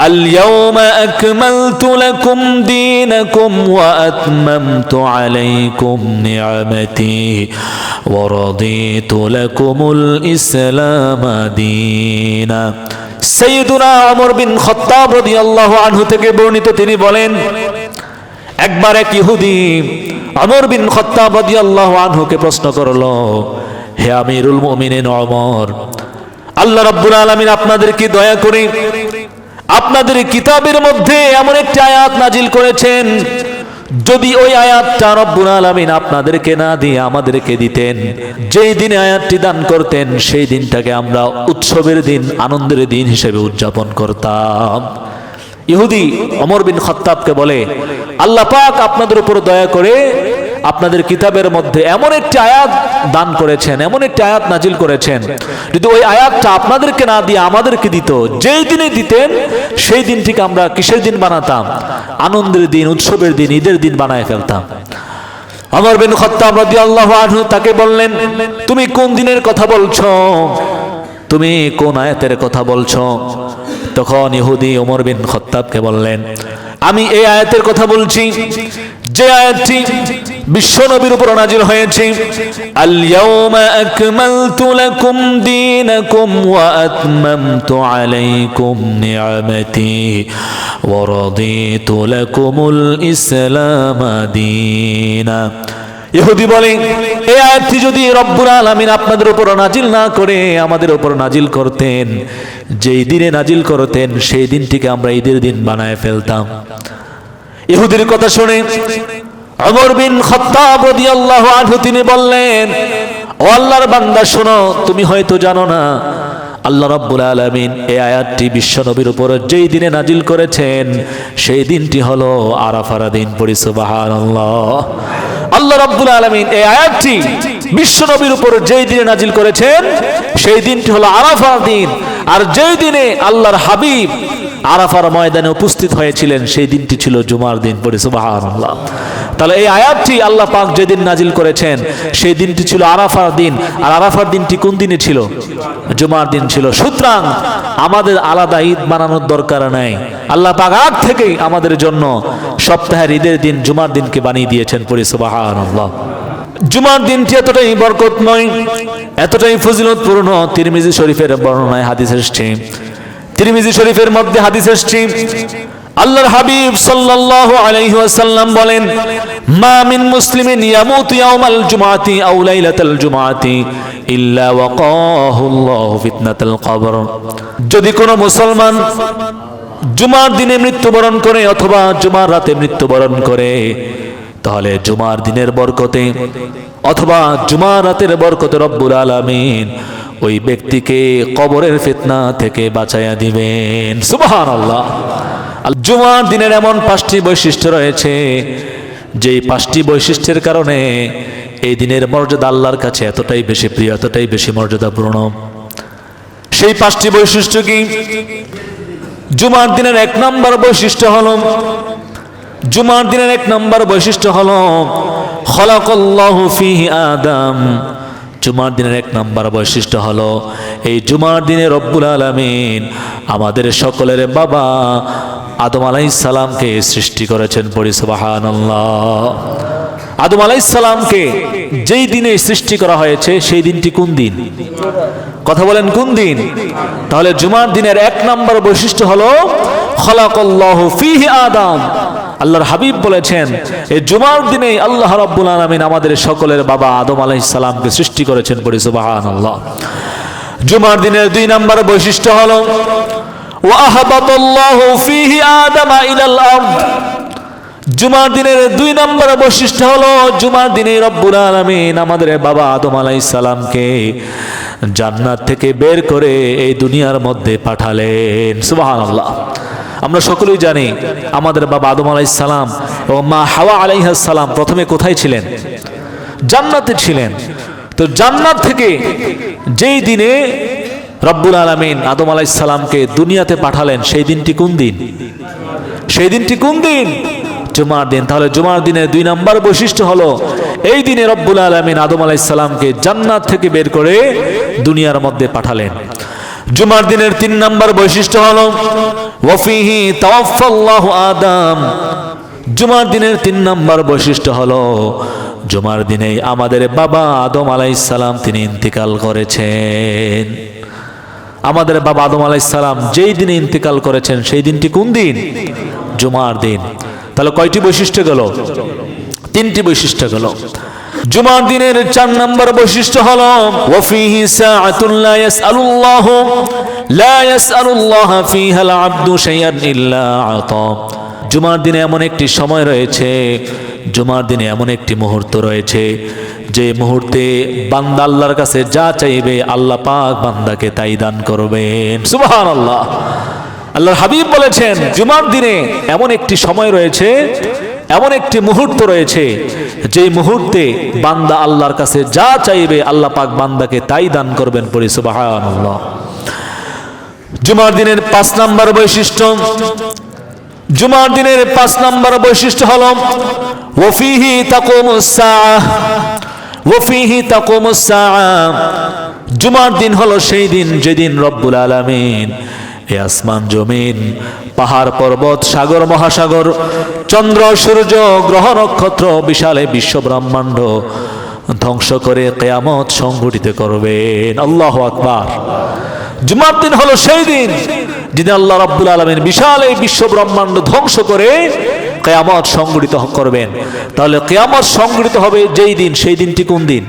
اليوم أكملت لكم دينكم وأتممت عليكم نعمتي ورضيت لكم الإسلام دينا সৈয়দুনা আমর বিন খত্তাব রাদিয়াল্লাহু আনহু থেকে বর্ণিত তিনি বলেন একবার এক ইহুদি আমর বিন খত্তাব রাদিয়াল্লাহু আনহুকে প্রশ্ন করলো হে আমিরুল মুমিনিন ওমর আল্লাহ রাব্বুল আলামিন আপনাদের কি দয়া করে আপনাদের কিতাবের মধ্যে এমন একটি আয়াত নাজিল করেছেন, যদি ওই আয়াতটা রব্বুল আলামিন আপনাদেরকে না দিয়ে আমাদেরকে দিতেন, যেই দিনে আয়াতটি দান করতেন, সেই দিনটাকে আমরা উৎসবের দিন, আনন্দের দিন হিসেবে উদযাপন করতাম। ইহুদি অমর বিন খত্তাবকে বলে, আল্লাহ পাক আপনাদের উপর দয়া করে আপনাদের কিতাবের মধ্যে এমন একটি আয়াত দান করেছেন, এমন একটি আয়াত নাজিল করেছেন। যদি ওই আয়াতটা আপনাদেরকে না দিয়ে আমাদেরকে দিত, যেই দিনে দিতেন, সেই দিনটিকে আমরা কিসের দিন বানাতাম? আনন্দের দিন, উৎসবের দিন, ঈদের দিন বানায় ফেলতাম। আমর বিন খত্তাব রাদিয়াল্লাহু আনহু তাকে বললেন, তুমি কোন দিনের কথা বলছো? তুমি কোন আয়াতের কথা বলছো? তখন ইহুদি ওমর বিন খত্তাবকে বললেন, আমি এই আয়াতের কথা বলছি। যে আয়াতটি বিশ্ব নবীর উপর নাজিল হয়েছে আল ইয়াউমা আকমালতু লাকুম দীনাকুম ওয়া আতমামতু আলাইকুম নি'মাতি ওয়া রাদিতু লাকুমুল ইসলাম দীনা। ইহুদি বলে এই আয়াতটি যদি রব্বুল আলামিন আপনাদের উপর নাজিল না করে, আমাদের উপর নাজিল করতেন, যেই দিনে নাজিল করতেন, সেই দিনটিকে আমরা ঈদের দিন বানায় ফেলতাম। ইহুদির কথা শুনে অমর বিন খত্তাব রাদিয়াল্লাহু আনহু, তিনি বললেন, ও আল্লাহর বান্দা, শোনো, তুমি হয়তো জানো না, আল্লাহ রাব্বুল আলামিন এই আয়াতটি বিশ্ব নবীর উপর যেই দিনে নাজিল করেছেন, সেই দিনটি হলো আরাফারা দিন, পড়ি সুবহানাল্লাহ। আল্লাহ রাব্বুল আলমিন এই আয়াতটি বিশ্ব নবীর উপর যেই দিনে নাজিল করেছেন, সেই দিনটি হলো আরাফার দিন। আর যেই দিনে আল্লাহর হাবিব আরাফার ময়দানে উপস্থিত হয়েছিলেন, সেই দিনটি ছিল জুমার দিন পড়ে, সুবহানাল্লাহ। তাহলে এই আয়াতটি আল্লাহ পাক যেদিন নাজিল করেছেন, সেই দিনটি ছিল আরাফার দিন। আর আরাফার দিনটি কোন দিনে ছিল? জুমার দিন ছিল। সুতরাং আমাদের আলাদা ঈদ বানানোর দরকার নাই। আল্লাহ পাক আগ থেকেই আমাদের জন্য সপ্তাহের ঈদের দিন, জুমার দিনকে বানিয়ে দিয়েছেন পড়ে, সুবহানাল্লাহ। জুমার দিনটি এতটাই বরকতময়, এতটাই ফজিলতপূর্ণ, তিরমিজি শরীফের বর্ণনায় হাদিস এসছে। তিরমিজি শরীফের মধ্যে হাদিস এসছে, আল্লাহর হাবিব সাল্লাল্লাহু আলাইহি ওয়াসাল্লাম বলেন, মা মিন মুসলিমিন ইয়ামুতু ইয়াউমাল জুমআতি আও লাইলাতাল জুমআতি ইল্লা ওয়াকাহু আল্লাহু ফিতনাতাল কবর। যদি কোনো মুসলমান জুমার দিনে মৃত্যুবরণ করে অথবা জুমার রাতে মৃত্যুবরণ করে, তাহলে জুমার দিনের বরকতে অথবা জুমার রাতের বরকতে রব্বুল আলামিন ওই ব্যক্তিকে কবরের ফিতনা থেকে বাঁচাইয়া দিবেন। সুবহান আল্লাহ জুমার দিনের এমন পাঁচটি বৈশিষ্ট্য রয়েছে, যেই পাঁচটি বৈশিষ্ট্যের কারণে এই দিনের মর্যাদা আল্লাহর কাছে এতটাই বেশি প্রিয়, এতটাই বেশি মর্যাদাপূর্ণ। সেই পাঁচটি বৈশিষ্ট্য কি? জুমার দিনের এক নম্বর বৈশিষ্ট্য হল, জুমার দিনের এক নম্বর বৈশিষ্ট্য হলো, খলাকল্লাহু ফিহি আদম। জুমার দিনের এক নম্বর বৈশিষ্ট্য হলো, এই জুমার দিনে রব্বুল আলামিন আমাদের সকলের বাবা আদম আলাইহিস সালামকে সৃষ্টি করেছেন পড়ি, সুবহানাল্লাহ। আদম আলাইহিস সালামকে যেই দিনে সৃষ্টি করা হয়েছে, সেই দিনটি কোন দিন? কথা বলেন কোন দিন? তাহলে জুমার দিনের এক নম্বর বৈশিষ্ট্য হলো, খলাকল্লাহু ফিহি আদম। আল্লাহর হাবিব বলেছেন এই জুমার দিনেই আল্লাহ রাব্বুল আলামিন আমাদের সকলের বাবা আদম আলাইহিস সালামকে সৃষ্টি করেছেন পড়ি সুবহানাল্লাহ। জুমার দিনের দুই নম্বর বৈশিষ্ট্য হলো জুমার দিনের দুই নম্বর বৈশিষ্ট্য হলো, জুমার দিনে রব্বুল আলামিন আমাদের বাবা আদম আলাইহিস সালামকে জান্নাত থেকে বের করে এই দুনিয়ার মধ্যে পাঠালেন। সুবহানাল্লাহ। আমরা সকলেই জানি আমাদের বাবা আদম আলাইহিস সালাম ও মা হাওয়া আলাইহিস সালাম প্রথমে কোথায় ছিলেন? জান্নাতে ছিলেন। তো জান্নাত থেকে যেই দিনে রব্বুল আলামিন আদম আলাইহিস সালামকে দুনিয়াতে পাঠালেন, সেই দিনটি কোন দিন? সেই দিনটি কোন দিন? জুমার দিন। তাহলে জুমার দিনের দুই নম্বর বৈশিষ্ট্য হলো, এই দিনে রব্বুল আলমিন আদম আলাইসাল্লামকে জান্নাত থেকে বের করে দুনিয়ার মধ্যে পাঠালেন। জুমার দিনের তিন নম্বর বৈশিষ্ট্য হলো, ওয়াফিহি তাওয়াফাল্লাহু আদম। জুমার দিনের তিন নম্বর বৈশিষ্ট্য হলো, জুমার দিনে আমাদের বাবা আদম আলাইসালাম তিনি ইন্তিকাল করেছেন। আমাদের বাবা আদম আলাইসালাম যেই দিনে ইন্তিকাল করেছেন, সেই দিনটি কোন দিন? জুমার দিন। তাহলে কয়টি বৈশিষ্ট্য গেল? তিনটি বৈশিষ্ট্য গেল। জুমার দিনের চার নম্বর বৈশিষ্ট্য হল ওয়াফিহি সাআতুন লা ইয়াসআলুল্লাহ লা ইয়াসআলুল্লাহ শাইআন ইল্লা আতা। জুমার দিনে এমন একটি সময় রয়েছে, জুমার দিনে এমন একটি মুহূর্ত রয়েছে, যে মুহূর্তে বান্দা আল্লাহর কাছে যা চাইবে আল্লাহ পাক বান্দাকে তাই দান করবেন। সুবহানাল্লাহ। আল্লাহর হাবিব বলেছেন, জুমার দিনে এমন একটি সময় রয়েছে এমন একটি মুহূর্ত রয়েছে যে মুহূর্তে বান্দা আল্লাহর কাছে যা চাইবে আল্লাহ পাক বান্দাকে তাই দান করবেন জুমার দিনের পাঁচ নাম্বার বৈশিষ্ট্য, জুমার দিনের পাঁচ নাম্বার বৈশিষ্ট্য হল, ওফিহি ওফিহি জুমার দিন হলো সেই দিন যেদিন রব্বুল আলামিন এ আসমান জমিন, পাহাড় পর্বত, সাগর, মহাসাগর, চন্দ্র, সূর্য, গ্রহ, নক্ষত্র, বিশালে বিশ্ব ব্রহ্মাণ্ড ধ্বংস করে কেয়ামত সংঘটিত করবেন। আল্লাহ আকবার। জুমার দিন হলো সেই দিন যিনি আল্লাহ রাব্বুল আলমিন বিশাল এই বিশ্ব ব্রহ্মাণ্ড ধ্বংস করে কেয়ামত সংগঠিত করবেন। তাহলে কেয়ামত সংগঠিত হবে যেই দিন? সেই দিনটি কোন দিন?